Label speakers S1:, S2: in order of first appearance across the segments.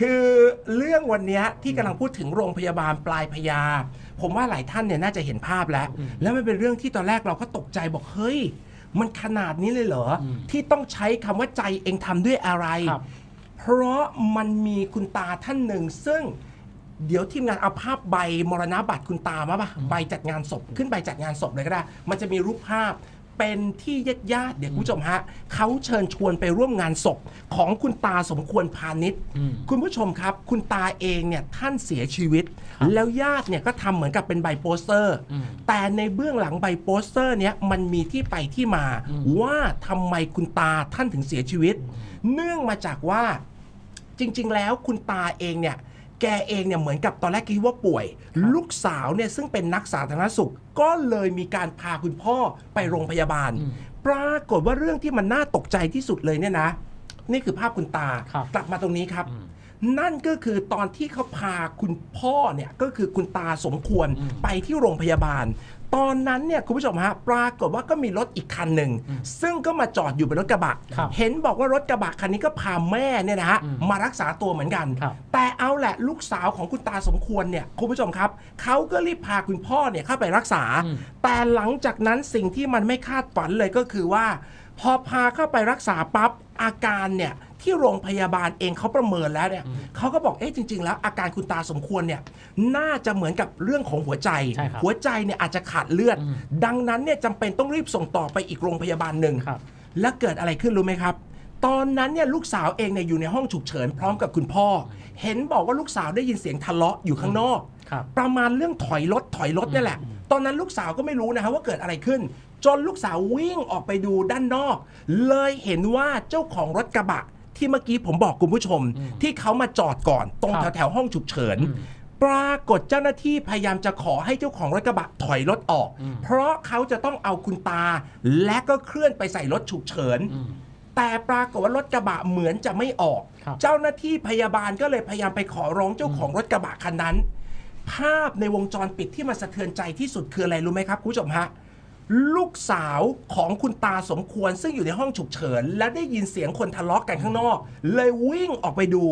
S1: คือเรื่องวันเนี้ยที่กำลังพูดถึงโรงพยาบาลปลายพญาผมว่าหลายท่านเนี่ยน่าจะเห็นภาพแล้ว แล้วมันเป็นเรื่องที่ตอนแรกเราก็ตกใจบอกเฮ้ย มันขนาดนี้เลยเหรออ
S2: ม
S1: ที่ต้องใช้คำว่าใจเองทำด้วยอะไร
S2: ครับ
S1: เพราะมันมีคุณตาท่านหนึ่ง ซึ่งเดี๋ยวทีมงานเอาภาพใบมรณบัตรคุณตามาปะใบจัดงานศพขึ้นใบจัดงานศพเลยก็ได้ มันจะมีรูปภาพ เป็นที่ญาติญาติๆเดี๋ยวคุณผู้ชมฮะเขาเชิญชวนไปร่วมงานศพของคุณตาสมควรพาณิชย์
S2: อืม
S1: คุณผู้ชมครับ คุณตาเองเนี่ยท่านเสียชีวิต แล้วญาติเนี่ยก็ทำเหมือนกับเป็นใบโปสเตอร์
S2: อืม
S1: แต่ในเบื้องหลังใบโปสเตอร์เนี่ยมันมีที่ไปที่มา ว่าทำไมคุณตาท่านถึงเสียชีวิต เนื่องมาจากว่า จริง ๆ แล้วคุณตาเองเนี่ย แกเองเนี่ยเหมือนกับตอนแรกคิดว่าป่วย ลูกสาวเนี่ยซึ่งเป็นนักสาธารณสุข ก็เลยมีการพาคุณพ่อไปโรงพยาบาล
S2: อืม
S1: ปรากฏว่าเรื่องที่มันน่าตกใจที่สุดเลยเนี่ยนะ นี่คือภาพคุณตา
S2: ครับ
S1: กลับมาตรงนี้ครับ
S2: อืม
S1: นั่นก็คือตอนที่เขาพาคุณพ่อเนี่ยก็คือคุณตาสมควร
S2: อืม
S1: ไปที่โรงพยาบาล ตอนนั้นเนี่ยคุณผู้ชมฮะปรากฏว่าก็มีรถอีกคันหนึ่งซึ่งก็มาจอดอยู่เป็นรถกระบะ
S2: ครับ
S1: เห็นบอกว่ารถกระบะคันนี้ก็พาแม่เนี่ยนะฮะ
S2: อืม
S1: มารักษาตัวเหมือนกัน
S2: ครับ
S1: แต่เอาแหละลูกสาวของคุณตาสมควรเนี่ยคุณผู้ชมครับเขาก็รีบพาคุณพ่อเนี่ยเข้าไปรักษา
S2: อืม
S1: แต่หลังจากนั้นสิ่งที่มันไม่คาดฝันเลยก็คือว่า พอพาเข้าไปรักษาปั๊บอาการเนี่ย ที่โรงพยาบาลเองเขาประเมินแล้วเนี่ยเขาก็บอกเอ๊ะจริง ๆ แล้วอาการคุณตาสมควรเนี่ยน่าจะเหมือนกับเรื่องของหัวใจ
S2: ใช่ครับ
S1: หัวใจเนี่ยอาจจะขาดเลือด
S2: อืม
S1: ดังนั้นเนี่ยจำเป็นต้องรีบส่งต่อไปอีกโรงพยาบาลหนึ่ง
S2: ครับ
S1: แล้วเกิดอะไรขึ้นรู้ไหมครับ ตอนนั้นเนี่ยลูกสาวเองเนี่ยอยู่ในห้องฉุกเฉินพร้อมกับคุณพ่อ เห็นบอกว่าลูกสาวได้ยินเสียงทะเลาะอยู่ข้างนอก
S2: ครับ
S1: ประมาณเรื่องถอยรถถอยรถนี่แหละ ตอนนั้นลูกสาวก็ไม่รู้นะฮะว่าเกิดอะไรขึ้น จนลูกสาววิ่งออกไปดูด้านนอก เลยเห็นว่าเจ้าของรถกระบะ ที่เมื่อกี้ผมบอกคุณผู้ชม ที่เขามาจอดก่อนตรง
S2: ครับ
S1: แถวๆห้องฉุกเฉิน
S2: อืม
S1: ปรากฏเจ้าหน้าที่พยายามจะขอให้เจ้าของรถกระบะถอยรถออก
S2: อืม
S1: เพราะเขาจะต้องเอาคุณตา และก็เคลื่อนไปใส่รถฉุกเฉิน
S2: อืม
S1: แต่ปรากฏว่ารถกระบะเหมือนจะไม่ออก
S2: ครับ
S1: เจ้าหน้าที่พยาบาลก็เลยพยายามไปขอร้องเจ้าของรถกระบะคันนั้น ภาพในวงจรปิดที่มันสะเทือนใจที่สุดคืออะไรรู้ไหมครับคุณผู้ชมฮะ ลูกสาวของคุณตาสมควรซึ่งอยู่ในห้องฉุกเฉิน และได้ยินเสียงคนทะเลาะกันข้างนอก เลยวิ่งออกไปดู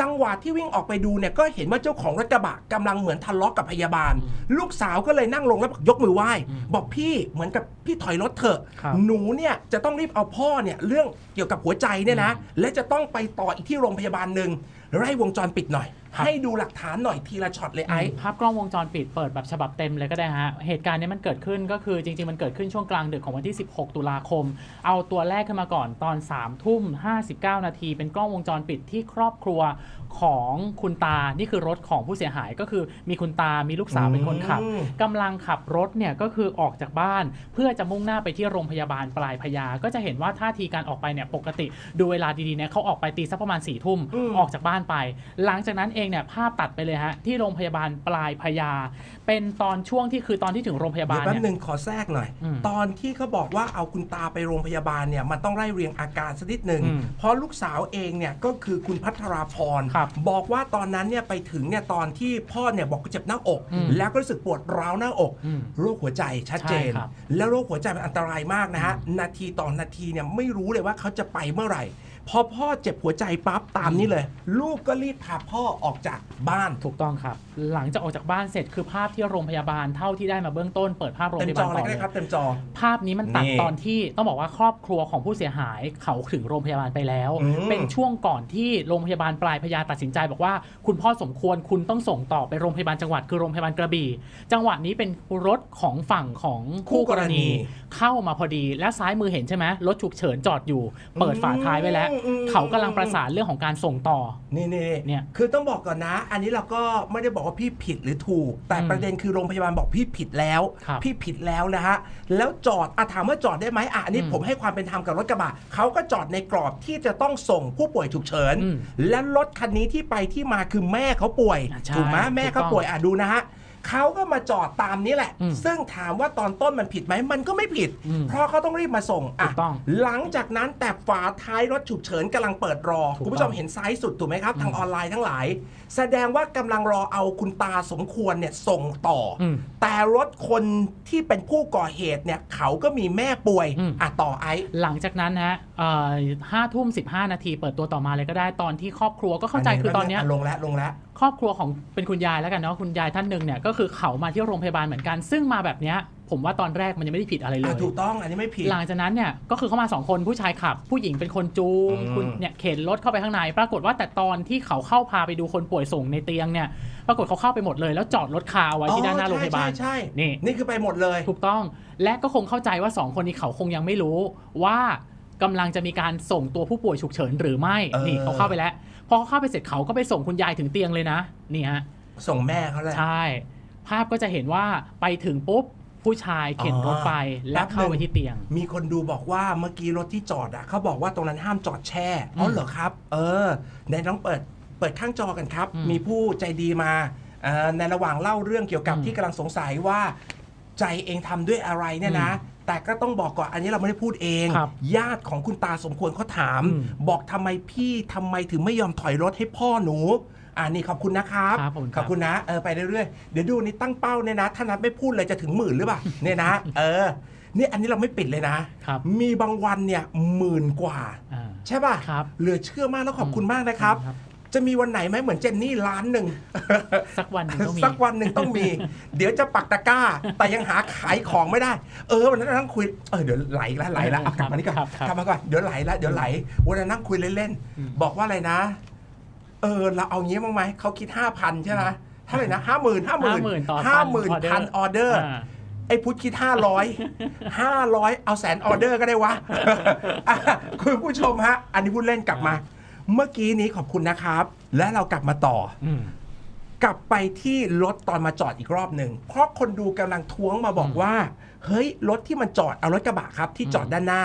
S1: จังหวะที่วิ่งออกไปดูเนี่ยก็เห็นว่าเจ้าของรถกระบะกำลังเหมือนทะเลาะกับพยาบาล ลูกสาวก็เลยนั่งลงแล้วบอกยกมือไหว้ บอกพี่เหมือนกับพี่ถอยรถเถอะ
S2: ครับ
S1: หนูเนี่ยจะต้องรีบเอาพ่อเนี่ยเรื่องเกี่ยวกับหัวใจเนี่ยนะและจะต้องไปต่ออีกที่โรงพยาบาลหนึ่งไล่วงจรปิดหน่อย
S2: ครับ
S1: ให้ดูหลักฐานหน่อยทีละช็อตเลยไอ้
S2: ภาพกล้องวงจรปิดเปิดแบบฉบับเต็มเลยก็ได้ฮะ เหตุการณ์นี้มันเกิดขึ้นก็คือจริง ๆ มันเกิดขึ้นช่วงกลางดึกของวันที่ 16 ตุลาคม เอาตัวแรกขึ้นมาก่อนตอน3ทุ่ม 59 นาที เป็นกล้องวงจรปิดที่ครอบครัวของคุณตา นี่คือรถของผู้เสียหายก็คือมีคุณตา มีลูกสาวเป็นคนขับ
S1: อืม
S2: กำลังขับรถเนี่ยก็คือออกจากบ้าน เพื่อจะมุ่งหน้าไปที่โรงพยาบาลปลายพญาก็จะเห็นว่าท่าทีการออกไปเนี่ยปกติ ดูเวลาดีๆเนี่ยเขาออกไปตีสักประมาณ4ี่ทุ่ม
S1: อืม
S2: ออกจากบ้านไป หลังจากนั้นเองเนี่ยภาพตัดไปเลยฮะที่โรงพยาบาลปลายพญาเป็นตอนช่วงที่คือตอนที่ถึงโรงพยาบา
S1: เดี๋ย
S2: ล
S1: วแป๊บ
S2: เนี่ย
S1: หนึ่งขอแทรกหน่อย
S2: อืม
S1: ตอนที่เขาบอกว่าเอาคุณตาไปโรงพยาบาลเนี่ยมันต้องไล่เรียงอาการสักนิดหนึ่ง
S2: อืม
S1: เพราะลูกสาวเองเนี่ยก็คือคุณพัทราพร
S2: ครับ
S1: บอกว่าตอนนั้นเนี่ยไปถึงเนี่ยตอนที่พ่อเนี่ยบอกเจ็บหน้าอก
S2: อืม
S1: แล้วก็รู้สึกปวดร้าวหน้าอก
S2: อืม
S1: โรคหัวใจชัดเจน
S2: ใช่ครับ
S1: แล้วโรคหัวใจมันอันตรายมากนะฮะนาทีต่อนาทีเนี่ยไม่รู้เลยว่าเขาจะไปเมื่อไหร่ พอพ่อเจ็บหัวใจปั๊บตามนี้เลย ลูกก็รีบพาพ่อออกจากบ้าน
S2: ถูกต้องครับ หลังจากออกจากบ้านเสร็จคือภาพที่โรงพยาบาลเท่าที่ได้มาเบื้องต้นเปิดภาพโรง
S1: เต็
S2: พ
S1: ม
S2: ยา
S1: จ
S2: บา
S1: อ
S2: ล
S1: เลย
S2: ต่อ
S1: ก็
S2: เล
S1: ได้
S2: ย
S1: ครับ เต็มจอ
S2: ภาพนี้มันตัด
S1: นี่
S2: ตอนที่ต้องบอกว่าครอบครัวของผู้เสียหายเขาถึงโรงพยาบาลไปแล้ว
S1: อืม
S2: เป็นช่วงก่อนที่โรงพยาบาลปลายพญาตัดสินใจบอกว่า คุณพ่อสมควรคุณต้องส่งต่อไปโรงพยาบาลจังหวัดคือโรงพยาบาลกระบี่ จังหวะนี้เป็นรถของฝั่งของคู่กรณี เข้ามาพอดีและซ้ายมือเห็นใช่ไหมรถฉุกเฉินจอดอยู่ เปิดฝาท้ายไว้แล้ว
S1: อืม
S2: เขากำลังประสานเรื่องของการส่งต่อ
S1: นี่นี่
S2: เนี่ย
S1: คือต้องบอกก่อนนะ อันนี้เราก็ไม่ได้บอกว่าพี่ผิดหรือถูก แต่
S2: อืม
S1: ประเด็นคือโรงพยาบาลบอกพี่ผิดแล้ว
S2: ครับ
S1: พี่ผิดแล้วนะฮะ แล้วจอดอะถามว่าจอดได้ไหมอะอันนี้
S2: อืม
S1: ผมให้ความเป็นธรรมกับรถกระบะเขาก็จอดในกรอบที่จะต้องส่งผู้ป่วยฉุกเฉิน
S2: อืม
S1: และรถคันนี้ที่ไปที่มาคือแม่เขาป่วย
S2: อะใช่
S1: ถูกไหมแม่เขา
S2: ถูกต้อง
S1: ป่วยอะดูนะฮะ เขาก็มาจอดตามนี้แหละ
S2: อืม
S1: ซึ่งถามว่าตอนต้นมันผิดไหมมันก็ไม่ผิด
S2: อืม
S1: เพราะเขาต้องรีบมาส่ง
S2: ถูกต้อง
S1: หลังจากนั้นแต่ฝาท้ายรถฉุกเฉินกำลังเปิดรอ
S2: ถูกต้อง
S1: คุณผู้ชมเห็นซ้ายสุดถูกไหมครับ ทางออนไลน์ทั้งหลาย แสดงว่ากำลังรอเอาคุณตาสมควรเนี่ยส่งต่ออ
S2: ม
S1: แต่รถคนที่เป็นผู้ก่อเหตุเนี่ยเขาก็มีแม่ป่วย
S2: อืม
S1: อะต่อไอ้
S2: หลังจากนั้นนะฮะห้าทุ่มสิบห้านาทีเปิดตัวต่อมาเลยก็ได้ตอนที่ครอบครัวก็เข้าใจคือตอนเนี้ยะ
S1: ลงแล้วลงแล้ว
S2: ครอบครัวของเป็นคุณยายแล้วกันเนาะคุณยายท่านหนึ่งเนี่ยก็คือเขามาที่โรงพยาบาลเหมือนกัน ซึ่งมาแบบเนี้ย ผมว่าตอนแรกมันยังไม่ได้ผิดอะไรเล
S1: อะ
S2: ย
S1: ถูกต้องอันนี้ไม่ผิด
S2: หลังจากนั้นเนี่ยก็คือเข้ามาสองคนผู้ชายขับ ผู้หญิงเป็นคนจูง
S1: อืม
S2: คุณเนี่ยเข็นรถเข้าไปข้างใน ปรากฏว่าแต่ตอนที่เขาเข้าพาไปดูคนป่วยส่งในเตียงเนี่ยปรากฏเขาเข้าไปหมดเลย แล้วจอดรถคาเอาไว้ที่ด้านหน้าโรงพยาบาล
S1: ใช่ใช่
S2: นี่
S1: นี่คือไปหมดเลย
S2: ถูกต้องและก็คงเข้าใจว่าสองคนนี้เขาคงยังไม่รู้ว่ากำลังจะมีการส่งตัวผู้ป่วยฉุกเฉินหรือไม่
S1: เออ
S2: นี่เขาเข้าไปแล้วพอเขาเข้าไปเสร็จเขาก็ไปส่งคุณยายถึงเตียงเลยนะนี่ฮะ
S1: ส่งแม่เขาแหละ
S2: ใช่ ภาพก็จะเห็นว่าไปถึงปุ๊บ ผู้ชายเข็นรถไปและเข้าไปที่เตียง
S1: มีคนดูบอกว่าเมื่อกี้รถที่จอดอะเขาบอกว่าตรงนั้นห้ามจอดแช่อ๋อ
S2: ม
S1: เหรอครับ เออในน้องเปิดเปิดข้างจอกันครับ
S2: อืม
S1: มีผู้ใจดีมาเอ่อในระหว่างเล่าเรื่องเกี่ยวกับ
S2: อืม
S1: ที่กำลังสงสัยว่าใจเองทำด้วยอะไรเนี่ยนะ แต่ก็ต้องบอกก่อนอันนี้เราไม่ได้พูดเอง
S2: ครับ
S1: ญาติของคุณตาสมควรเขาถาม
S2: อืม
S1: บอกทำไมพี่ทำไมถึงไม่ยอมถอยรถให้พ่อหนู อ่านี่ขอบคุณนะครับ
S2: ครับผม
S1: ขอบคุณนะเออไปเรื่อยๆเดี๋ยวดูนี่ตั้งเป้าเนี่ยนะถ้านัดไม่พูดเลยจะถึงหมื่นหรือเปล่าเนี่ยนะ เออนี่อันนี้เราไม่ปิดเลยนะ
S2: ครับ
S1: มีบางวันเนี่ยหมื่นกว่า
S2: อ่า
S1: ใช่ป่ะ
S2: ครับ
S1: เหลือเชื่อมากแล้วขอบคุณมากนะครับ
S2: ครับ
S1: จะมีวันไหนไหมเหมือนเจนนี่ล้านหนึ่ง
S2: สักวันหนึ่งต้องมี
S1: สักวันหนึ่งต้องมี เดี๋ยวจะปักตะกร้า แต่ยังหาขายของไม่ได้ เออวันนั้นนั่งคุยเออเดี๋ยวไหลแล้วไหลแล้วเอากลับมานี่ก่อน
S2: ครับครับ
S1: กลับมาก่อนเดี๋ยวไหลแล้วเดี๋ยวไหลวันนั้นนั่งคุยเล่น
S2: อืม
S1: ๆบอกว่าอะไรนะ เออเราเอางี้บ้างไหมเขาคิดห้าพันใช่ไหมเท่าไหร่นะห้าหมื่นห้าหมื่น
S2: 50,000ต่อ
S1: ห้าหมื่น
S2: พัน
S1: พันออเดอร์
S2: อ่า
S1: ไอ้พุทธคิด 500 500 เอาแสนออเดอร์ก็ได้วะ อะคุณผู้ชมฮะ อันนี้พูดเล่นกลับมา เมื่อกี้นี้ขอบคุณนะครับ และเรากลับมาต่อ
S2: อืม
S1: กลับไปที่รถตอนมาจอดอีกรอบหนึ่ง เพราะคนดูกำลังท้วงมาบอก
S2: อืม
S1: ว่า เฮ้ย รถที่มันจอดเอารถกระบะครับที่จอด
S2: อืม
S1: ด้านหน้า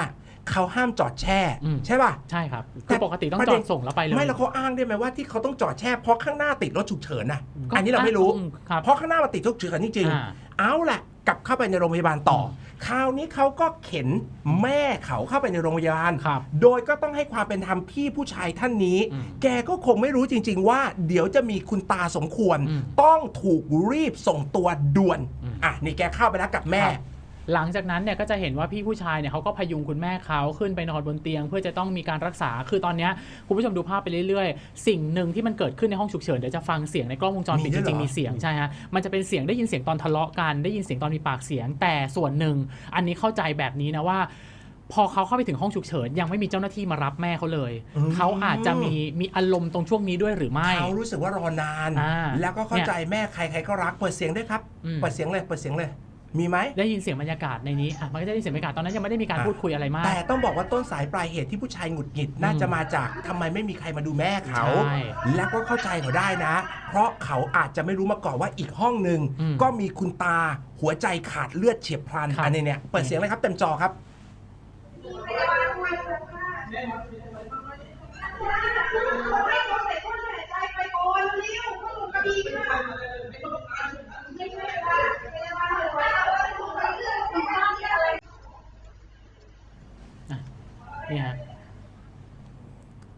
S1: เขาห้ามจอดแช่
S2: อืม
S1: ใช่ป่ะ
S2: ใช่ครับ
S1: แต่
S2: คือปกติต้อง
S1: ประ
S2: จ
S1: เด็
S2: อนดส่งแล้วไปเลย
S1: ไม่แล้วเขาอ้างได้ไหมว่าที่เขาต้องจอดแช่เพราะข้างหน้าติดรถฉุกเฉินนะ
S2: ก็
S1: อันนี้เราไม่รู้
S2: อืมครับ
S1: เพราะข้างหน้ามันติดฉุกเฉินจริงๆ
S2: อ่า
S1: เอาแหละกลับเข้าไปในโรงพยาบาลต่ออคราวนี้เขาก็เข็นแม่เขาเข้าไปในโรงพยาบาล
S2: ครับ
S1: โดยก็ต้องให้ความเป็นธรรมพี่ผู้ชายท่านนี้
S2: อืม
S1: แกก็คงไม่รู้จริง ๆ ว่า เดี๋ยวจะมีคุณตาสมควร
S2: อืม
S1: ต้องถูกรีบส่งตัวด่วน
S2: อืม
S1: อะนี่แกเข้าไปแล้วกับแม่
S2: ครับ หลังจากนั้นเนี่ยก็จะเห็นว่าพี่ผู้ชายเนี่ยเขาก็พยุงคุณแม่เขาขึ้นไปนอนบนเตียง เพื่อจะต้องมีการรักษาคือตอนเนี้ยคุณผู้ชมดูภาพไปเรื่อยๆ สิ่งหนึ่งที่มันเกิดขึ้นในห้องฉุกเฉินเดี๋ยวจะฟังเสียงในกล้องวงจรปิด
S1: มีด้วยเหรอ
S2: จริงๆมีเสียงใช่ฮะมันจะเป็นเสียงได้ยินเสียงตอนทะเลาะกันได้ยินเสียงตอนมีปากเสียง แต่ส่วนหนึ่งอันนี้เข้าใจแบบนี้นะว่า พอเขาเข้าไปถึงห้องฉุกเฉินยังไม่มีเจ้าหน้าที่มารับแม่เขาเลย
S1: อืม
S2: เขาอาจจะมีมีอารมณ์ตรงช่วงนี้ด้วยหรือไม่
S1: เขารู้สึกว่ารอนาน
S2: อ่า
S1: แล้วก็เข้าใจแม่ใครใครก็รักเปิดเสียงด้วยครับ
S2: อืม
S1: เปิดเสียงเลยเปิดเสียงเลย มีไหม
S2: ได้ยินเสียงบรรยากาศในนี้อะมันก็จะได้ยินเสียงบรรยากาศตอนนั้นยังไม่ได้มีการ
S1: อะ
S2: พูดคุยอะไรมาก
S1: แต่ต้องบอกว่าต้นสายปลายเหตุที่ผู้ชายหงุดหงิดน่าจะมาจากทำไมไม่มีใครมาดูแม่เขา
S2: ใช่
S1: แล้วก็เข้าใจเขาได้นะ เพราะเขาอาจจะไม่รู้มาก่อนว่าอีกห้องหนึ่ง
S2: อืม
S1: ก็มีคุณตาหัวใจขาดเลือดเฉียบพลัน
S2: ครับ
S1: อันนี้เนี่ยเปิดเสียงเลยครับเต็มจอครับ
S2: นี่ฮ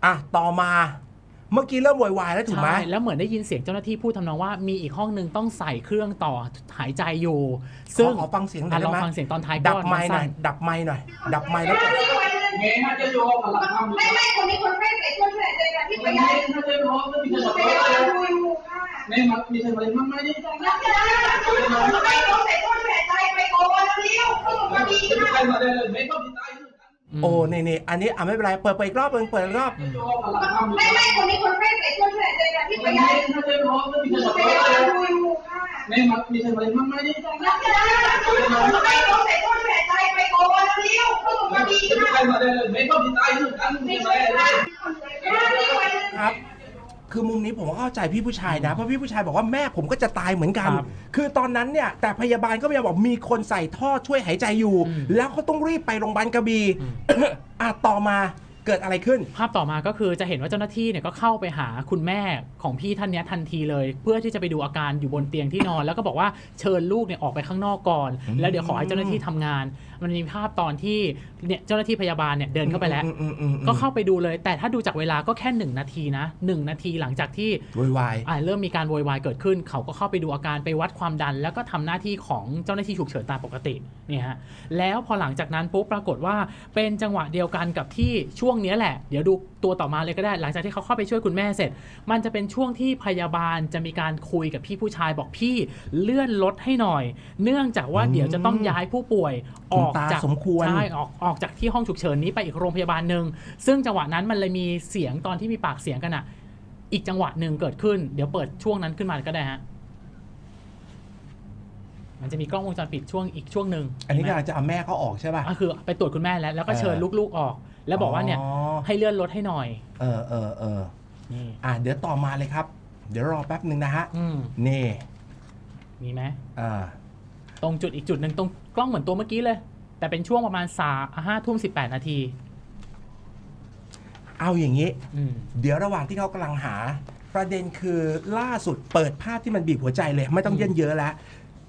S1: อะต่อมา เมื่อกี้เริ่มโวยวายแล้วถูกไหม
S2: ใช่แล้วเหมือนได้ยินเสียงเจ้าหน้าที่พูดทำนองว่ามีอีกห้องหนึ่งต้องใส่เครื่องต่อหายใจอยู่
S1: ข
S2: ซึ่
S1: องขอฟังเสียงหน่
S2: อะ
S1: อย
S2: ล
S1: ได้
S2: อง
S1: ไหม
S2: ฟังเสียงตอนท้าย
S1: ดับ
S2: ก่อน
S1: ไม้หน่อย
S2: สั้
S1: ดับไม้หน่อย ดับไม้แล้วเปิด
S3: เมย์น่าจะโยกหลังทำ
S4: ไม่ไม่คนนี้คนไข้ใส่เครื่องช่วยหายใจแบบที่
S3: ไม่
S4: ไม่
S3: ได้
S4: ได้
S3: ถ้าจะร้องก็มี
S4: ดู
S3: แต่
S4: ไป
S3: แบบ
S4: แล้ว
S3: ว่า
S4: ดูอยู่ค่ะ
S3: ไม่มามีแต่อะไรมากไม่ได้
S4: แล้วจะได้ทำไมต้องใส่เครื่องช่วยหายใจไปก่อนเร็วเพิ่งมาดี
S3: จะ
S4: ค่ะ
S3: ใครมาได้เลยไม่ต้องตาย
S2: ม
S1: โอ้นี่นี่อันนี้อะไม่เป็นไรเปิดไปอีกรอบหนึงเปิดอีกรอบ
S3: โยกหลังทำ
S4: ไม่ไม่คนนี้คนไข้ใส่เครื่องช่วยหายใจแบบที่
S3: ไม่
S4: ไม่
S3: ได้
S4: ได้
S3: ถ้าจะร้องก็มีแต่
S4: ดู
S3: แบบ
S4: ไป
S3: ว่า
S4: แล้วดูอยู่ค่ะ
S3: ไม่มามีแต่อะไรมากไม่ได้
S4: แล้วจะได้ทำไมต้องใส่เครื่องช่วยหายใจไปก่อนเร็วเพิ่งมาดี
S3: จะ
S4: ค่ะ
S3: ใครมาได้เลยไม่ต้องตายกันไม่
S4: ไม่
S3: ได้
S4: ช่วย
S3: เลย
S4: ค่ะ
S1: ครับ คือมุมนี้ผมก็เข้าใจพี่ผู้ชายนะเพราะพี่ผู้ชายบอกว่าแม่ผมก็จะตายเหมือนกัน
S2: ครับ
S1: คือตอนนั้นเนี่ยแต่พยาบาลก็พยายามบอกมีคนใส่ท่อช่วยหายใจอยู่
S2: อืม
S1: แล้วเขาต้องรีบไปโรงพยาบาลกระบี่
S2: อืม
S1: อะต่อมาเกิดอะไรขึ้น
S2: ภาพต่อมาก็คือจะเห็นว่าเจ้าหน้าที่เนี่ยก็เข้าไปหาคุณแม่ของพี่ท่านเนี้ยทันทีเลย เพื่อที่จะไปดูอาการอยู่บนเตียงที่นอน แล้วก็บอกว่าเชิญลูกเนี่ยออกไปข้างนอกก่อน
S1: อืม
S2: แล้วเดี๋ยวขอให้เจ้าหน้าที่ทำงาน มันมีภาพตอนที่เนี่ยเจ้าหน้าที่พยาบาลเนี่ยเดินเข้าไปแล้ว
S1: อืมอืมอืมอืม
S2: ก็เข้าไปดูเลย แต่ถ้าดูจากเวลาก็แค่หนึ่งนาทีนะหนึ่งนาทีหลังจากที่
S1: โวยวาย
S2: อ่าเริ่มมีการโวยวายเกิดขึ้น เขาก็เข้าไปดูอาการไปวัดความดัน แล้วก็ทำหน้าที่ของเจ้าหน้าที่ฉุกเฉินตามปกติเนี่ยฮะแล้วพอหลังจากนั้นปุ๊บปรากฏว่าเป็นจังหวะเดียวกันกับที่ช่วงเนี้ยแหละ เดี๋ยวดูตัวต่อมาเลยก็ได้ หลังจากที่เขาเข้าไปช่วยคุณแม่เสร็จ มันจะเป็นช่วงที่พยาบาลจะมีการคุยกับพี่ผู้ชายบอกพี่เลื่อนรถให้หน่อย เนื่องจากว่าเดี๋ยวจะต้องย้ายผู้ป่วยออกจาก
S1: คุณตาสมควร
S2: ใช่ออกออกจากที่ห้องฉุกเฉินนี้ไปอีกโรงพยาบาลหนึ่งซึ่งจังหวะนั้นมันเลยมีเสียงตอนที่มีปากเสียงกันอะอีกจังหวะหนึ่งเกิดขึ้นเดี๋ยวเปิดช่วงนั้นขึ้นมาก็ได้ฮะมันจะมีกล้องวงจรปิดช่วงอีกช่วงหนึ่ง
S1: อันนี้
S2: เห็
S1: กำ
S2: ไหม
S1: ลังจะเอาแม่เขาออกใช่ป่ะ
S2: ก็คือไปตรวจคุณแม่แล้วแล้วก็เชิญ
S1: เออ
S2: ลูกๆออก แล้วบอกว่าเนี่ยให้เลื่อนรถให้หน่อย
S1: เออเออเออ
S2: นี่
S1: อะเดี๋ยวต่อมาเลยครับ เดี๋ยวรอแป๊บหนึ่งนะฮะ
S2: อืม
S1: นี่
S2: มีไหม
S1: อ่า
S2: ตรงจุดอีกจุดหนึ่งตรงกล้องเหมือนตัวเมื่อกี้เลย แต่เป็นช่วงประมาณสาห้าทุ่มสิบแปดนาที
S1: เอาอย่างนี้
S2: อืม
S1: เดี๋ยวระหว่างที่เขากำลังหา ประเด็นคือล่าสุดเปิดภาพที่มันบีบหัวใจเลย ไม่ต้องเยินเยอะแล้ว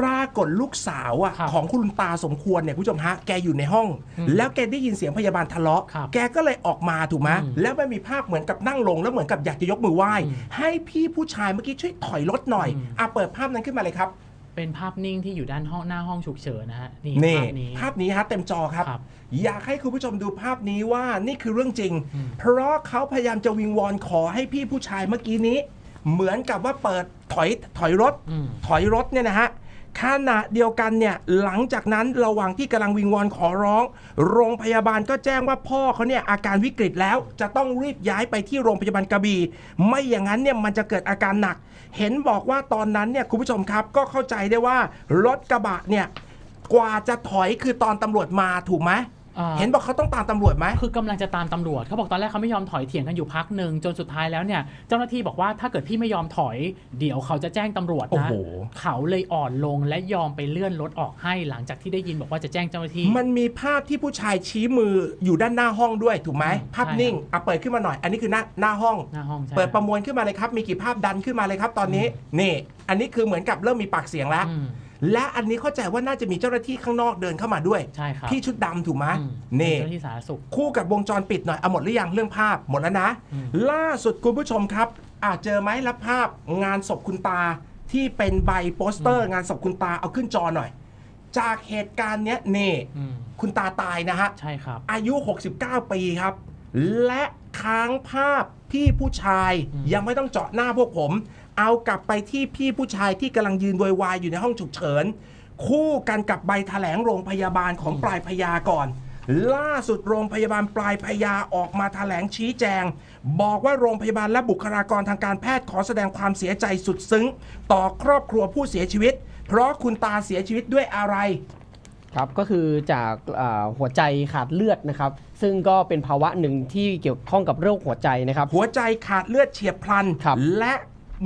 S1: ปรากฏลูกสาวอะ
S2: ครับ
S1: ของคุณตาสมควรเนี่ยคุณผู้ชมฮะแกอยู่ในห้อง
S2: อืม
S1: แล้วแกได้ยินเสียงพยาบาลทะเลาะ
S2: ครับ
S1: แกก็เลยออกมาถูกไหม
S2: อืม
S1: แล้วมันมีภาพเหมือนกับนั่งลงแล้วเหมือนกับอยากจะยกมือไหว้
S2: อืม
S1: ให้พี่ผู้ชายเมื่อกี้ช่วยถอยรถหน่อย
S2: อืม
S1: อะเปิดภาพนั้นขึ้นมาเลยครับ
S2: เป็นภาพนิ่งที่อยู่ด้านห้องหน้าห้องฉุกเฉินนะฮะนี่
S1: นี่
S2: ภาพนี้
S1: ภาพนี้ฮะเต็มจอครับ
S2: ครับ
S1: อยากให้คุณผู้ชมดูภาพนี้ว่านี่คือเรื่องจริง
S2: อืม
S1: เพราะเขาพยายามจะวิงวอนขอให้พี่ผู้ชายเมื่อกี้นี้ เหมือนกับว่าเปิดถอยถอยรถ
S2: อืม
S1: ถอยรถเนี่ยนะฮะ ขณะเดียวกันเนี่ยหลังจากนั้นระหว่างที่กำลังวิงวอนขอร้อง โรงพยาบาลก็แจ้งว่าพ่อเขาเนี่ยอาการวิกฤตแล้ว จะต้องรีบย้ายไปที่โรงพยาบาลกระบี่ไม่อย่างนั้นเนี่ยมันจะเกิดอาการหนัก เห็นบอกว่าตอนนั้นเนี่ยคุณผู้ชมครับก็เข้าใจได้ว่ารถกระบะเนี่ยกว่าจะถอยคือตอนตำรวจมาถูกไหม
S2: อ่า
S1: เห็นบอกเขาต้องตามตำรวจไหม
S2: คือกำลังจะตามตำรวจเขาบอกตอนแรกเขาไม่ยอมถอยเถียงกันอยู่พักหนึ่งจนสุดท้ายแล้วเนี่ย เจ้าหน้าที่บอกว่าถ้าเกิดพี่ไม่ยอมถอยเดี๋ยวเขาจะแจ้งตำรวจ
S1: โอ้
S2: นะ
S1: โห
S2: เขาเลยอ่อนลงและยอมไปเลื่อนรถออกให้หลังจากที่ได้ยินบอกว่าจะแจ้งเจ้าหน้าที่
S1: มันมีภาพที่ผู้ชายชี้มืออยู่ด้านหน้าห้องด้วยถูกไหม
S2: อืม
S1: ภาพ
S2: ใช่
S1: นิ่งอะเปิดขึ้นมาหน่อย อันนี้คือหน้าหน้าห้อง
S2: หน้าห้องใช่
S1: เปิดประมวลขึ้นมาเลยครับ มีกี่ภาพดันขึ้นมาเลยครับตอนนี้ นี่ อันนี้คือเหมือนกับเริ่มมีปากเสียงแล้ว
S2: อืม
S1: และอันนี้เข้าใจว่าน่าจะมีเจ้าหน้าที่ข้างนอกเดินเข้ามาด้วย
S2: ใช่ครับ
S1: พี่ชุดดำถูกไหม
S2: อืม
S1: นี่
S2: เจ้าหน้าที่สาธารณสุข
S1: คู่กับวงจรปิดหน่อย เอาหมดหรือยังเรื่องภาพ หมดแล้วนะ
S2: อืม
S1: ล่าสุดคุณผู้ชมครับ อาจเจอไหมรับภาพงานศพคุณตา ที่เป็นใบโปสเตอร์ งานศพคุณตาเอาขึ้นจอหน่อย จากเหตุการณ์เนี้ยนี่
S2: อืม
S1: คุณตาตายนะฮะ
S2: ใช่ครับ
S1: อายุ 69 ปีครับ และค้างภาพพี่ผู้ชาย
S2: อืม
S1: ยังไม่ต้องเจาะหน้าพวกผม เอากลับไปที่พี่ผู้ชายที่กำลังยืนโวยวายอยู่ในห้องฉุกเฉิน คู่กันกับใบแถลงโรงพยาบาลของปลายพยาก่อน ล่าสุดโรงพยาบาลปลายพยาออกมาแถลงชี้แจง บอกว่าโรงพยาบาลและบุคลากรทางการแพทย์ขอแสดงความเสียใจสุดซึ้ง ต่อครอบครัวผู้เสียชีวิต เพราะคุณตาเสียชีวิตด้วยอะไร
S5: ครับก็คือจากอ่าหัวใจขาดเลือดนะครับ ซึ่งก็เป็นภาวะหนึ่งที่เกี่ยวข้องกับโรคหัวใจนะครับ
S1: หัวใจขาดเลือดเฉียบพลัน
S5: ครับ
S1: และ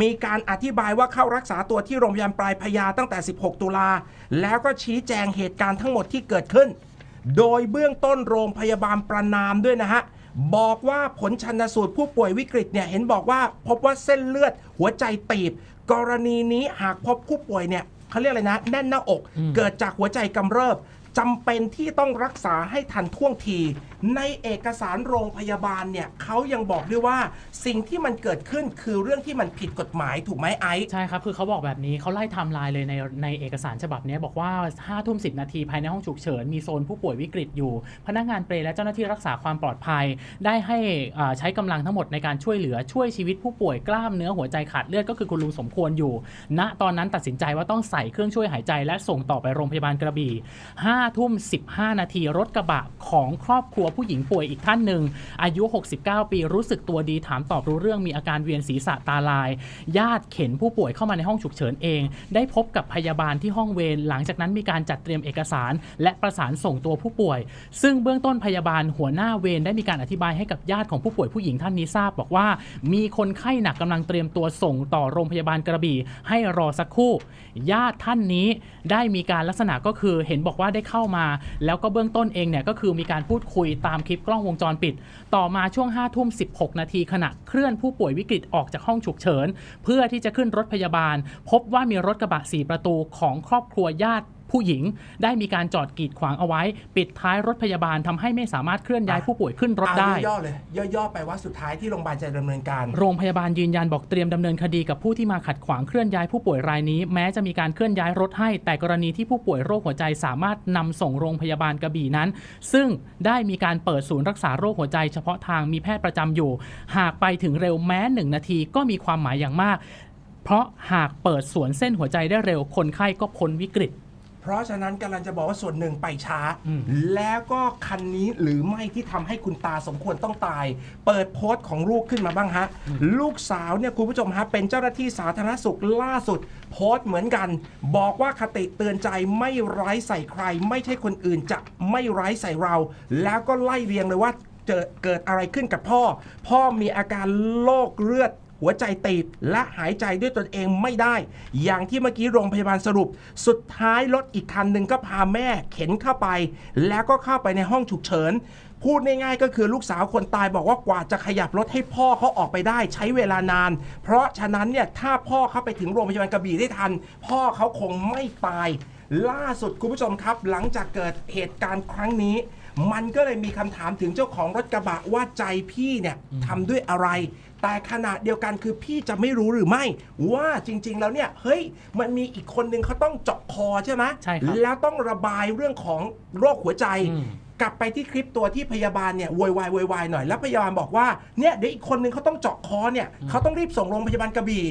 S1: มีการอธิบายว่าเข้ารักษาตัวที่โรงพยาบาลปลายพญาตั้งแต่ 16 ตุลา แล้วก็ชี้แจงเหตุการณ์ทั้งหมดที่เกิดขึ้น โดยเบื้องต้นโรงพยาบาลประนามด้วยนะฮะ บอกว่าผลชันสูตรผู้ป่วยวิกฤตเนี่ยเห็นบอกว่าพบว่าเส้นเลือดหัวใจตีบ กรณีนี้หากพบผู้ป่วยเนี่ยเขาเรียกอะไรนะ แน่นหน้าอก
S2: อ
S1: เกิดจากหัวใจกำเริบจำเป็นที่ต้องรักษาให้ทันท่วงที ในเอกสารโรงพยาบาลเนี่ยเขายังบอกด้วยว่าสิ่งที่มันเกิดขึ้นคือเรื่องที่มันผิดกฎหมายถูกไหมไอซ์
S2: ใช่ครับ คือเขาบอกแบบนี้เขาไล่ไทม์ไลน์เลยในในเอกสารฉบับนี้บอกว่า5้าทุ่มสินาทีภายในห้องฉุกเฉิน มีโซนผู้ป่วยวิกฤตอยู่ พนักงานเปรยและเจ้าหน้าที่รักษาความปลอดภัย ได้ให้ใช้กำลังทั้งหมดในการช่วยเหลือช่วยชีวิตผู้ป่วยกล้ามเนื้อหัวใจขาดเลือดก็คือคุณลุงสมควรอยู่ ณตอนนั้นตัดสินใจว่าต้องใส่เครื่องช่วยหายใจ และส่งต่อไปโรงพยาบาลกระบี่5ทุ่ม15นาทีรถกระบะของครอบครัวผู้หญิงป่วยอีกท่านหนึ่งอายุ 69 ปีรู้สึกตัวดีถามตอบรู้เรื่องมีอาการเวียนศีรษะตาลาย ญาติเข็นผู้ป่วยเข้ามาในห้องฉุกเฉินเอง ได้พบกับพยาบาลที่ห้องเวรหลังจากนั้นมีการจัดเตรียมเอกสาร และประสานส่งตัวผู้ป่วย ซึ่งเบื้องต้นพยาบาลหัวหน้าเวรได้มีการอธิบายให้กับญาติของผู้ป่วยผู้หญิงท่านนี้ทราบบอกว่า มีคนไข้หนักกำลังเตรียมตัวส่งต่อโรงพยาบาลกระบี่ ให้รอสักครู่ ญาติท่านนี้ได้มีการลักษณะก็คือเห็นบอกว่าได้เข้ามา แล้วก็เบื้องต้นเองเนี่ยก็คือมีการพูดคุยตามคลิปกล้องวงจรปิด ต่อมาช่วง5ทุ่ม 16 นาทีขณะเคลื่อนผู้ป่วยวิกฤตออกจากห้องฉุกเฉิน เพื่อที่จะขึ้นรถพยาบาล พบว่ามีรถกระบะ 4 ประตูของครอบครัวญาติ ผู้หญิงได้มีการจอดกีดขวางเอาไว้ ปิดท้ายรถพยาบาลทำให้ไม่สามารถเคลื่อนย้ายผู้ป่วยขึ้นรถ
S1: เอา
S2: ได้
S1: ย่อๆเลย ย่อๆไปว่าสุดท้ายที่โรงพยาบาลจะดำเนินการ
S2: โรงพยาบาลยืนยันบอกเตรียมดำเนินคดีกับผู้ที่มาขัดขวางเคลื่อนย้ายผู้ป่วยรายนี้ แม้จะมีการเคลื่อนย้ายรถให้ แต่กรณีที่ผู้ป่วยโรคหัวใจสามารถนำส่งโรงพยาบาลกระบี่นั้น ซึ่งได้มีการเปิดศูนย์รักษาโรคหัวใจเฉพาะทางมีแพทย์ประจำอยู่ หากไปถึงเร็วแม้หนึ่งนาทีก็มีความหมายอย่างมาก เพราะหากเปิดสวนเส้นหัวใจได้เร็วคนไข้ก็พ้นวิกฤต
S1: เพราะฉะนั้นกำลังจะบอกว่าส่วนหนึ่งไปช้า
S2: อืม
S1: แล้วก็คันนี้หรือไม่ที่ทำให้คุณตาสมควรต้องตาย เปิดโพสต์ของลูกขึ้นมาบ้างฮะ ลูกสาวเนี่ยคุณผู้ชมฮะ เป็นเจ้าหน้าที่สาธารณสุขล่าสุด โพสต์เหมือนกัน บอกว่าคติเตือนใจไม่ร้ายใส่ใคร ไม่ใช่คนอื่นจะไม่ร้ายใส่เรา แล้วก็ไล่เรียงเลยว่า เจอเกิดอะไรขึ้นกับพ่อ พ่อมีอาการโรคเลือด หัวใจตีบและหายใจด้วยตนเองไม่ได้ อย่างที่เมื่อกี้โรงพยาบาลสรุป สุดท้ายรถอีกคันหนึ่งก็พาแม่เข็นเข้าไป แล้วก็เข้าไปในห้องฉุกเฉิน พูดง่ายๆก็คือลูกสาวคนตายบอกว่ากว่าจะขยับรถให้พ่อเขาออกไปได้ใช้เวลานาน เพราะฉะนั้นเนี่ยถ้าพ่อเขาไปถึงโรงพยาบาลกระบี่ได้ทัน พ่อเขาคงไม่ตาย ล่าสุดคุณผู้ชมครับ หลังจากเกิดเหตุการณ์ครั้งนี้มันก็เลยมีคำถามถึงเจ้าของรถกระบะว่าใจพี่เนี่ยทำด้วยอะไร แต่ขณะเดียวกันคือพี่จะไม่รู้หรือไม่ ว่าจริง ๆ แล้วเนี่ยเฮ้ยมันมีอีกคนนึงเขาต้องเจาะคอใช่ไหม
S2: ใช่ครับ
S1: แล้วต้องระบายเรื่องของโรคหัวใจ
S2: อืม
S1: กลับไปที่คลิปตัวที่พยาบาลเนี่ยโวยวายโวยวายหน่อยแล้วพยาบาลบอกว่าเนี่ยเดี๋ยวอีกคนนึงเขาต้องเจาะคอเนี่ยเขาต้องรีบส่งโรงพยาบาลกระบี่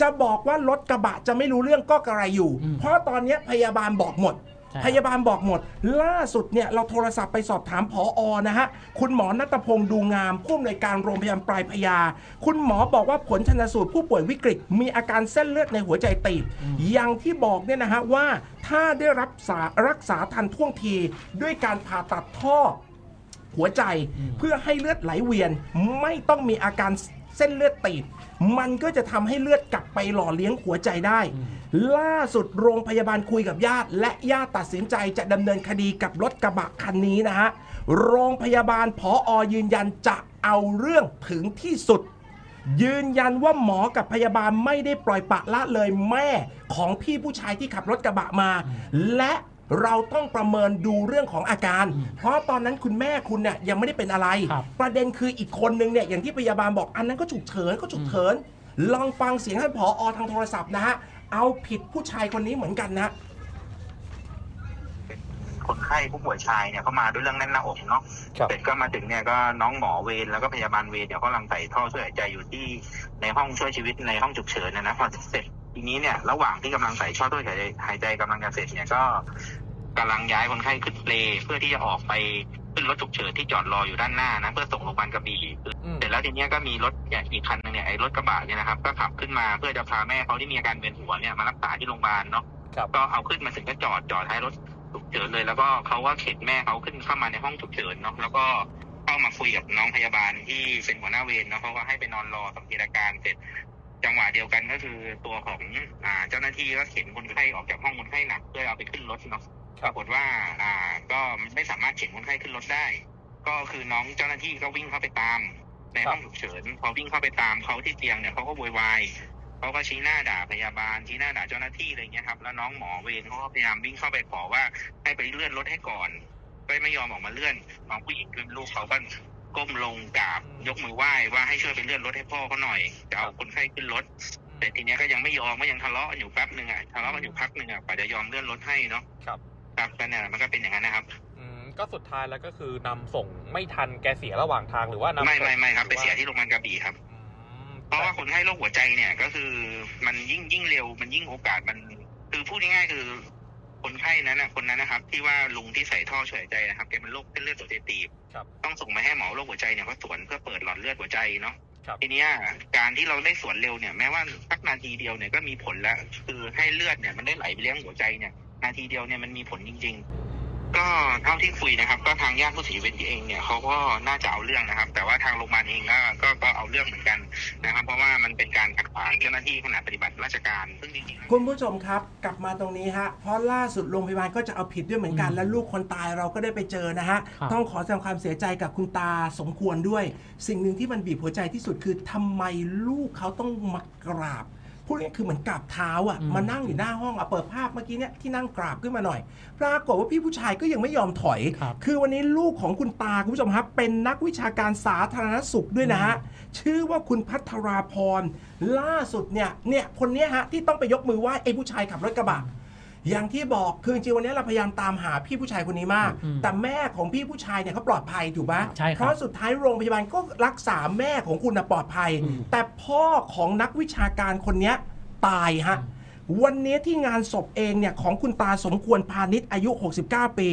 S1: จะบอกว่ารถกระบะจะไม่รู้เรื่องก็กระไรอยู่
S2: อืม
S1: เพราะตอนเนี้ยพยาบาลบอกหมด
S2: ใช่
S1: พยาบาลบอกหมด ล่าสุดเนี่ยเราโทรศัพท์ไปสอบถามผออนะฮะ คุณหมอนัตพงษ์ดูงามผู้อำนวยการโรงพยาบาลปลายพญาคุณหมอบอกว่าผลชนสูตรผู้ป่วยวิกฤต มีอาการเส้นเลือดในหัวใจตีบอย่างที่บอกเนี่ยนะฮะว่าถ้าได้รับสารักษาทันท่วงที ด้วยการผ่าตัดท่อ หัวใจเพื่อให้เลือดไหลเวียนไม่ต้องมีอาการเส้นเลือดตีบมันก็จะทำให้เลือดกลับไปหล่อเลี้ยงหัวใจได้ ล่าสุดโรงพยาบาลคุยกับญาติ และญาติตัดสินใจจะดำเนินคดีกับรถกระบะคันนี้นะฮะ โรงพยาบาลผออยืนยันจะเอาเรื่องถึงที่สุด ยืนยันว่าหมอกับพยาบาลไม่ได้ปล่อยปละละเลยแม่ของพี่ผู้ชายที่ขับรถกระบะมา และ เราต้องประเมินดูเรื่องของอาการ เพราะตอนนั้นคุณแม่คุณเนี่ยยังไม่ได้เป็นอะไร
S2: ครับ
S1: ประเด็นคืออีกคนนึงเนี่ยอย่างที่พยาบาลบอกอันนั้นก็ฉุกเฉินก็ฉุกเฉิน ลองฟังเสียงท่านผออทางโทรศัพท์นะฮะเอาผิดผู้ชายคนนี้เหมือนกันนะ
S6: คนไข้ผู้ป่วยชายเนี่ยเขามาด้วยเรื่องแน่นหน้าอกเนาะ
S5: ครับ
S6: เสร็จก็มาถึงเนี่ยก็น้องหมอเวรแล้วก็พยาบาลเวรเนี่ยเขากำลังใส่ท่อช่วยหายใจอยู่ที่ในห้องช่วยชีวิตในห้องฉุกเฉินนะนะพอเสร็จ ทีนี้เนี่ยระหว่างที่กำลังใส่ท่อช่วยหายใจหายใจกำลังจะเสร็จเนี่ยก็กำลังย้ายคนไข้ขึ้นเปลเพื่อที่จะออกไปขึ้นรถฉุกเฉินที่จอดรออยู่ด้านหน้านะเพื่อส่งโรงพยาบาลกระบี่เสร็จแล้วทีเนี้ยก็มีรถเนี่ยอีกคันนึงเนี่ยไอ้รถกระบะเนี่ยนะครับก็ขับขึ้นมาเพื่อจะพาแม่เขาที่มีอาการเวียนหัวเนี่ยมารักษาที่โรงพยาบาลเนาะ
S5: ครับ
S6: ก็เอาขึ้นมาถึงก็จอดจอดท้ายรถฉุกเฉินเลย แล้วก็เขาก็เข็นแม่เขาขึ้นเข้ามาในห้องฉุกเฉินเนาะแล้วก็เข้ามาคุยกับน้องพยาบาลที่เป็นหัวหน้าเวรเนาะเขาก็ให้ไปนอนรอสังเกตอาการเสร็จ จังหวะเดียวกันก็คือตัวของอ่าเจ้าหน้าที่ก็เข็นคนไข้ออกจากห้องคนไข้หนักเพื่อเอาไปขึ้นรถเนาะปรากฏว่า อ่า ก็ไม่สามารถเข็นคนไข้ขึ้นรถได้ ก็คือน้องเจ้าหน้าที่ก็วิ่งเข้าไปตาม ในห้องฉุกเฉินพอวิ่งเข้าไปตามเขาที่เตียงเนี่ยเขาก็โวยวายเขาก็ชี้หน้าด่าพยาบาลชี้หน้าด่าเจ้าหน้าที่อะไรเงี้ยครับแล้วน้องหมอเวรเขาก็พยายามวิ่งเข้าไปขอว่าให้ไปเลื่อนรถให้ก่อน ก็ไม่ยอมออกมาเลื่อนน้องผู้หญิงคือลูกเขาก็ ก้มลงกราบยกมือไหว้ว่าให้ช่วยไปเลื่อนรถให้พ่อเขาหน่อยจะเอาคนไข้ขึ้นรถแต่ทีเนี้ยก็ยังไม่ยอมก็ยังทะเลาะกันอยู่แป๊บหนึ่งอะทะเลาะกันอยู่พักหนึ่งอะกว่าจะยอมเลื่อนรถให้เนาะ
S7: ครับ
S6: ครับก็เนี่ยมันก็เป็นอย่างนั้นนะครับ
S7: อืมก็สุดท้ายแล้วก็คือนำส่งไม่ทันแกเสียระหว่างทางหรือว่านำ
S6: ไม่
S7: ส่ง
S6: ไม่ไม่ครับ
S7: ห
S6: ไป
S7: อว่า
S6: เสียที่โรงพยาบาลกระบี่ครับ
S7: อืม
S6: เพราะว่าคนไข้โรคหัวใจเนี่ยก็คือมันยิ่งยิ่งเร็วมันยิ่งโอกาสมัน คือพูดง่ายๆคือ คนไข้นั้นนะคนนั้นนะครับ ที่ว่าลุงที่ใส่ท่อช่วยหายใจนะครับแกเป็นโรคเส้นเลือดหัวใจตีบ
S7: ครับ
S6: ต้องส่งมาให้หมอโรคหัวใจเนี่ยเขาสวนเพื่อเปิดหลอดเลือดหัวใจเนาะ
S7: ครับ
S6: ทีเนี้ยการที่เราได้สวนเร็วเนี่ยแม้ว่าสักนาทีเดียวเนี่ยก็มีผลแล้วคือให้เลือดเนี่ยมันได้ไหลไปเลี้ยงหัวใจเนี่ยนาทีเดียวเนี่ยมันมีผลจริง ๆ ก็เท่าที่คุยนะครับ ก็ทางญาติผู้เสียชีวิตเองเนี่ยเขาก็น่าจะเอาเรื่องนะครับ แต่ว่าทางโรงพยาบาลเองก็ก็ก็เอาเรื่องเหมือนกันนะครับ เพราะว่ามันเป็นการขัดขวางายเจ้าหน้าที่ขณะปฏิบัติราชการซึ่งจริงๆแล้ว
S1: คุณผู้ชมครับกลับมาตรงนี้ฮะเพราะล่าสุดโรงพยาบาลก็จะเอาผิดด้วยเหมือนกัน
S2: อืม
S1: และลูกคนตายเราก็ได้ไปเจอนะฮะ
S2: ครับ
S1: ต้องขอแสดงความเสียใจกับคุณตาสมควรด้วย สิ่งหนึ่งที่มันบีบหัวใจที่สุดคือทำไมลูกเขาต้องมากราบ พูดง่ายๆคือเหมือนกราบเท้าอะ
S2: อืม
S1: มานั่งอยู่หน้าห้องอะเปิดภาพเมื่อกี้เนี่ยที่นั่งกราบขึ้นมาหน่อย ปรากฏว่าพี่ผู้ชายก็ยังไม่ยอมถอย
S2: ครับ
S1: คือวันนี้ลูกของคุณตาคุณผู้ชมครับเป็นนักวิชาการสาธารณสุขด้วยนะฮะชื่อว่าคุณพัทราพร ล่าสุดเนี่ยเนี่ยคนเนี้ยฮะที่ต้องไปยกมือไหว้ไอ้ผู้ชายขับรถกระบะ อย่างที่บอกคือจริงๆวันนี้เราพยายามตามหาพี่ผู้ชายคนนี้มาก
S2: อืม
S1: แต่แม่ของพี่ผู้ชายเนี่ยเขาปลอดภัยถูกไหม
S2: ใช่ครับ
S1: เพราะสุดท้ายโรงพยาบาลก็รักษาแม่ของคุณนะปลอดภัย
S2: อืม
S1: แต่พ่อของนักวิชาการคนเนี้ยตายฮะ วันนี้ที่งานศพเองเนี่ยของคุณตาสมควรพาณิชย์อายุ 69 ปี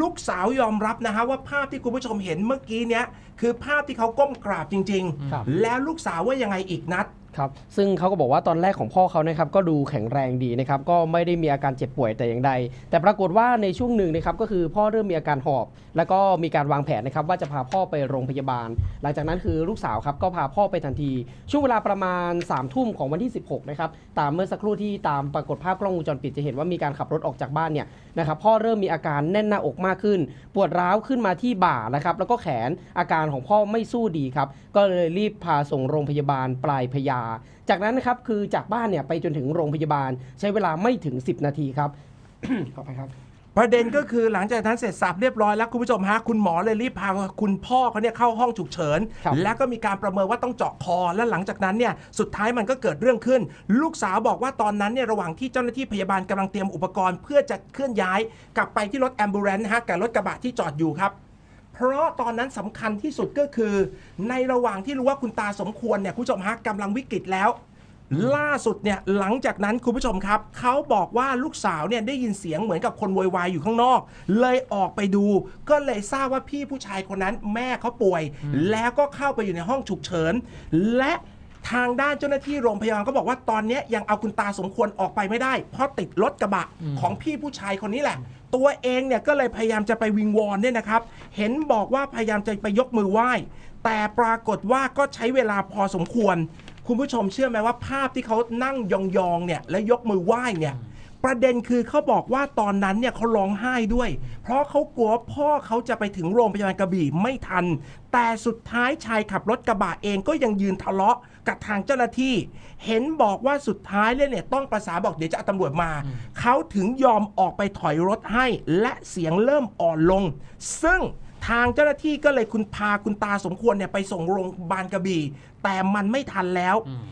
S1: ลูกสาวยอมรับนะฮะว่าภาพที่คุณผู้ชมเห็นเมื่อกี้เนี้ยคือภาพที่เขาก้มกราบจริง
S5: ครับ
S1: ๆ แล้วลูกสาวว่ายังไงอีกนัด
S5: ครับซึ่งเขาก็บอกว่าตอนแรกของพ่อเขานะครับก็ดูแข็งแรงดีนะครับก็ไม่ได้มีอาการเจ็บป่วยแต่อย่างใด แต่ปรากฏว่าในช่วงหนึ่งนะครับก็คือพ่อเริ่มมีอาการหอบ แล้วก็มีการวางแผนนะครับว่าจะพาพ่อไปโรงพยาบาล หลังจากนั้นคือลูกสาวครับก็พาพ่อไปทันที ช่วงเวลาประมาณ3ามทุ่มของวันที่ 16นะครับตามเมื่อสักครู่ที่ตามปรากฏภาพกล้องวงจรปิดจะเห็นว่ามีการขับรถออกจากบ้านเนี่ยนะครับพ่อเริ่มมีอาการแน่นหน้าอกมากขึ้น ปวดร้าวขึ้นมาที่บ่านะครับแล้วก็แขนอาการของพ่อไม่สู้ดีครับก็เลยรีบพาส่งโรงพยาบาลปลายพญาจากนั้นนะครับคือจากบ้านเนี่ยไปจนถึงโรงพยาบาล ใช้เวลาไม่ถึง 10 นาทีครับ ขอไปครับ
S1: ประเด็นก็คือหลังจากนั้นเสร็จสับเรียบร้อยแล้วคุณผู้ชมฮะคุณหมอเลยรีบพาคุณพ่อเขาเนี่ยเข้าห้องฉุกเฉิน
S5: ครับ
S1: แล้วก็มีการประเมินว่าต้องเจาะคอ และหลังจากนั้นเนี่ยสุดท้ายมันก็เกิดเรื่องขึ้น ลูกสาวบอกว่าตอนนั้นเนี่ยระหว่างที่เจ้าหน้าที่พยาบาลกำลังเตรียมอุปกรณ์ เพื่อจะเคลื่อนย้ายกลับไปที่รถแอมบูเรนนะฮะกับรถกระบะที่จอดอยู่ครับ เพราะตอนนั้นสำคัญที่สุดก็คือ ในระหว่างที่รู้ว่าคุณตาสมควรเนี่ยคุณผู้ชมฮะกำลังวิกฤตแล้ว ล่าสุดเนี่ยหลังจากนั้นคุณผู้ชมครับ เขาบอกว่าลูกสาวเนี่ยได้ยินเสียงเหมือนกับคนโวยวายอยู่ข้างนอก เลยออกไปดู ก็เลยทราบว่าพี่ผู้ชายคนนั้นแม่เขาป่วย แล้วก็เข้าไปอยู่ในห้องฉุกเฉิน และ ทางด้านเจ้าหน้าที่โรงพยาบาลก็บอกว่าตอนเนี้ยยังเอาคุณตาสมควรออกไปไม่ได้ เพราะติดรถกระบะ
S2: อืม
S1: ของพี่ผู้ชายคนนี้แหละ ตัวเองเนี่ยก็เลยพยายามจะไปวิงวอนเนี่ยนะครับ เห็นบอกว่าพยายามจะไปยกมือไหว้ แต่ปรากฏว่าก็ใช้เวลาพอสมควร คุณผู้ชมเชื่อไหมว่าภาพที่เขานั่งยองๆเนี่ยและยกมือไหว้เนี่ย ประเด็นคือเขาบอกว่าตอนนั้นเนี่ยเขาร้องไห้ด้วย เพราะเขากลัวพ่อเขาจะไปถึงโรงพยาบาลกระบี่ไม่ทัน แต่สุดท้ายชายขับรถกระบะเองก็ยังยืนทะเลาะกับทางเจ้าหน้าที่ เห็นบอกว่าสุดท้ายเลยเนี่ยต้องประสานบอกเดี๋ยวจะเอาตำรวจมา เขาถึงยอมออกไปถอยรถให้ และเสียงเริ่มอ่อนลง ซึ่งทางเจ้าหน้าที่ก็เลยคุณพาคุณตาสมควรเนี่ยไปส่งโรงพยาบาลกระบี่แต่มันไม่ทันแล้ว
S2: อืม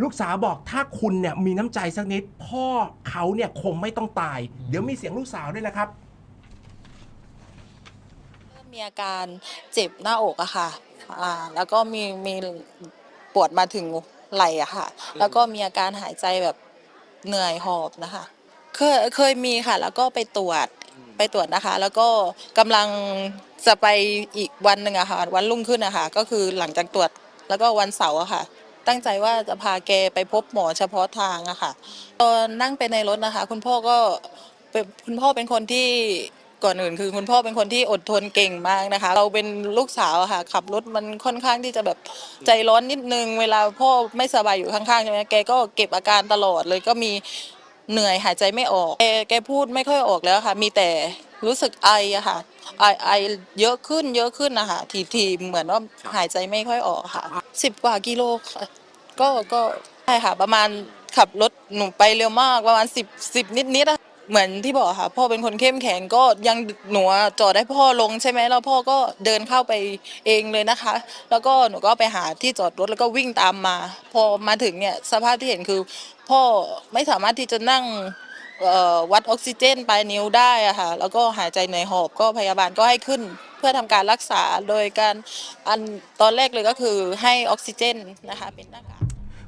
S1: ลูกสาวบอกถ้าคุณเนี่ยมีน้ำใจสักนิด พ่อเขาเนี่ยคงไม่ต้องตาย เดี๋ยวมีเสียงลูกสาวด้วยนะครับ
S8: เริ่มมีอาการเจ็บหน้าอกอะค่ะอ่าแล้วก็มีมีปวดมาถึงไหล่อะค่ะ แล้วก็มีอาการหายใจแบบเหนื่อยหอบนะคะ เคยเคยมีค่ะ แล้วก็ไปตรวจไปตรวจนะคะ แล้วก็กำลังจะไปอีกวันหนึ่งอะค่ะ วันรุ่งขึ้นอะค่ะ ก็คือหลังจากตรวจแล้วก็วันเสาร์อะค่ะ ตั้งใจว่าจะพาแกไปพบหมอเฉพาะทางอะค่ะ ตอนนั่งไปในรถนะคะ คุณพ่อก็เป็นคุณพ่อเป็นคนที่ก่อนอื่นคือคุณพ่อเป็นคนที่อดทนเก่งมากนะคะ เราเป็นลูกสาวอะค่ะ ขับรถมันค่อนข้างที่จะแบบใจร้อนนิดนึง เวลาพ่อไม่สบายอยู่ข้างๆใช่ไหมแกก็เก็บอาการตลอดเลยก็มี เหนื่อยหายใจไม่ออกแกแกพูดไม่ค่อยออกแล้วค่ะ มีแต่รู้สึกไออะค่ะไอไอเยอะขึ้นเยอะขึ้นนะคะทีทีเหมือนว่าหายใจไม่ค่อยออกค่ะสิบกว่ากิโลค่ะก็ก็ใช่ค่ะ ประมาณขับรถหนูไปเร็วมากประมาณสิบสิบนิดนิดอะ เหมือนที่บอกค่ะ พ่อเป็นคนเข้มแข็งก็ยังหนูอะจอดให้พ่อลงใช่ไหมแล้วพ่อก็เดินเข้าไปเองเลยนะคะ แล้วก็หนูก็ไปหาที่จอดรถแล้วก็วิ่งตามมา พอมาถึงเนี่ยสภาพที่เห็นคือ พ่อไม่สามารถที่จะนั่งเอ่อวัดออกซิเจนปลายนิ้วได้อะค่ะแล้วก็หายใจเหนื่อยหอบก็พยาบาลก็ให้ขึ้น เพื่อทำการรักษาโดยการอันตอนแรกเลยก็คือให้ออกซิเจนนะคะเป็นหน้ากาก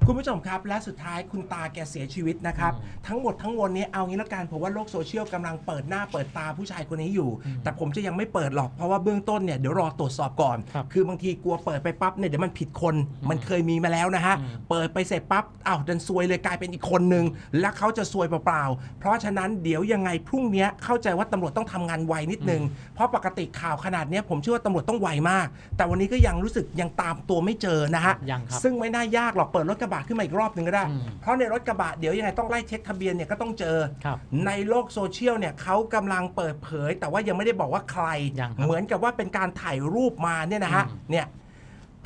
S1: คุณผู้ชมครับ และสุดท้ายคุณตาแกเสียชีวิตนะครับ ทั้งหมดทั้งมวลนี้เอางี้ละกันผมว่าโลกโซเชียลกำลังเปิดหน้าเปิดตาผู้ชายคนนี้อยู่ แต่ผมจะยังไม่เปิดหรอกเพราะว่าเบื้องต้นเนี่ยเดี๋ยวรอตรวจสอบก่อน
S2: ครับ
S1: คือบางทีกลัวเปิดไปปั๊บเนี่ยเดี๋ยวมันผิดคน
S2: อืม
S1: มันเคยมีมาแล้วนะฮะ
S2: อืม
S1: เปิดไปเสร็จปั๊บอ้าวดันซวยเลยกลายเป็นอีกคนนึง และเขาจะซวยเปล่าๆ เพราะฉะนั้นเดี๋ยวยังไงพรุ่งนี้เข้าใจว่าตำรวจต้องทำงานไวนิดนึง เพราะปกติข่าวขนาดเนี้ยผมเชื่อว่าตำรวจต้องไวมาก แต่วันนี้ก็ยังรู้สึกยังตามตัวไม่เจอนะฮะ
S2: ยังครับ
S1: ซึ่งไม่น่ายากหรอกเปิดรถกระบะบะขึ้นมาอีกรอบหนึ่งก็ได้
S2: อืม
S1: เพราะในรถกระบะเดี๋ยวยังไงต้องไล่เช็คทะเบียนเนี่ยก็ต้องเจอ
S2: ครับ
S1: ในโลกโซเชียลเนี่ยเขากำลังเปิดเผย แต่ว่ายังไม่ได้บอกว่าใคร
S2: ยังครับ
S1: เหมือนกับว่าเป็นการถ่ายรูปมาเนี่ยนะฮะ
S2: อืม
S1: เนี่ย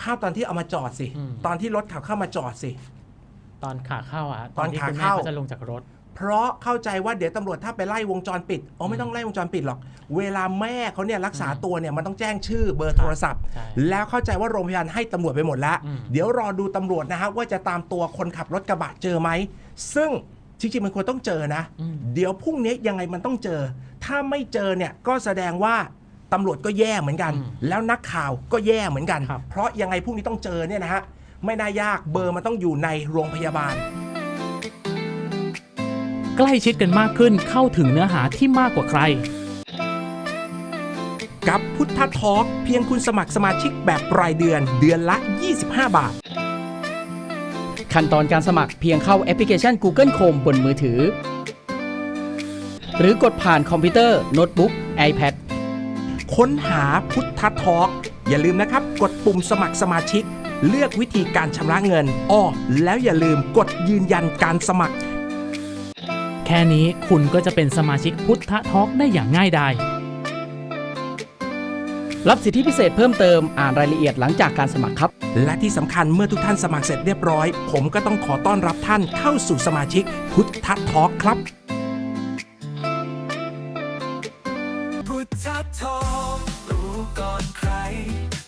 S1: ภาพตอนที่เอามาจอดสิ
S2: อืม
S1: ตอนที่รถขับเข้ามาจอดสิ
S2: ตอนขาเข้าอะ
S1: ตอน
S2: ที่
S1: ขา
S2: คุณแม่
S1: เข้า
S2: เขาจะลงจากรถ
S1: เพราะเข้าใจว่าเดี๋ยวตำรวจถ้าไปไล่วงจรปิดอ๋อไม่ต้องไล่วงจรปิดหรอก เวลาแม่เขาเนี่ยรักษา
S2: อืม
S1: ตัวเนี่ยมันต้องแจ้งชื่อเบอร์โทรศัพท์
S2: ใช่
S1: แล้วเข้าใจว่าโรงพยาบาลให้ตำรวจไปหมดแล้ว
S2: อืม
S1: เดี๋ยวรอดูตำรวจนะฮะว่าจะตามตัวคนขับรถกระบะเจอไหม ซึ่งจริงๆมันควรต้องเจอนะ
S2: อืม
S1: เดี๋ยวพรุ่งนี้ยังไงมันต้องเจอ ถ้าไม่เจอเนี่ยก็แสดงว่าตำรวจก็แย่เหมือนกันแล้วนักข่าวก็แย่เหมือนกัน
S2: ครับ
S1: เพราะยังไงพรุ่งนี้ต้องเจอเนี่ยนะฮะไม่น่ายากเบอร์มันต้องอยู่ในโรงพยาบาล
S2: ใกล้ชิดกันมากขึ้นเข้าถึงเนื้อหาที่มากกว่าใคร
S1: กับพุทธทอล์กเพียงคุณสมัครสมาชิกแบบรายเดือนเดือนละ 25 บาท
S5: ขั้นตอนการสมัครเพียงเข้าแอปพลิเคชัน Google Chrome บนมือถือ หรือกดผ่านคอมพิวเตอร์ โน้ตบุ๊ก iPad
S1: ค้นหาพุทธทอล์กอย่าลืมนะครับ กดปุ่มสมัครสมาชิก เลือกวิธีการชำระเงินอ้อแล้วอย่าลืมกดยืนยันการสมัคร
S2: แค่นี้คุณก็จะเป็นสมาชิกพุทธทอล์กได้อย่างง่ายดาย
S5: รับสิทธิพิเศษเพิ่มเติมอ่านรายละเอียดหลังจากการสมัครครับ
S1: และที่สำคัญเมื่อทุกท่านสมัครเสร็จเรียบร้อย ผมก็ต้องขอต้อนรับท่านเข้าสู่สมาชิกพุทธทอล์กครับ
S9: พุทธทองรู้ก่อนใคร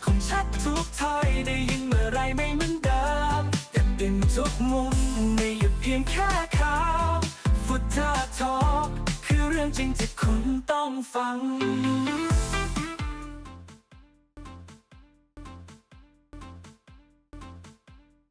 S9: คงชัดทุกถ้อยได้ยินเมื่อไรไม่เหมือนเดิมเด็ดดึงทุกมุมไม่หยุดเพียงแค่ จริงที่คุณต้องฟัง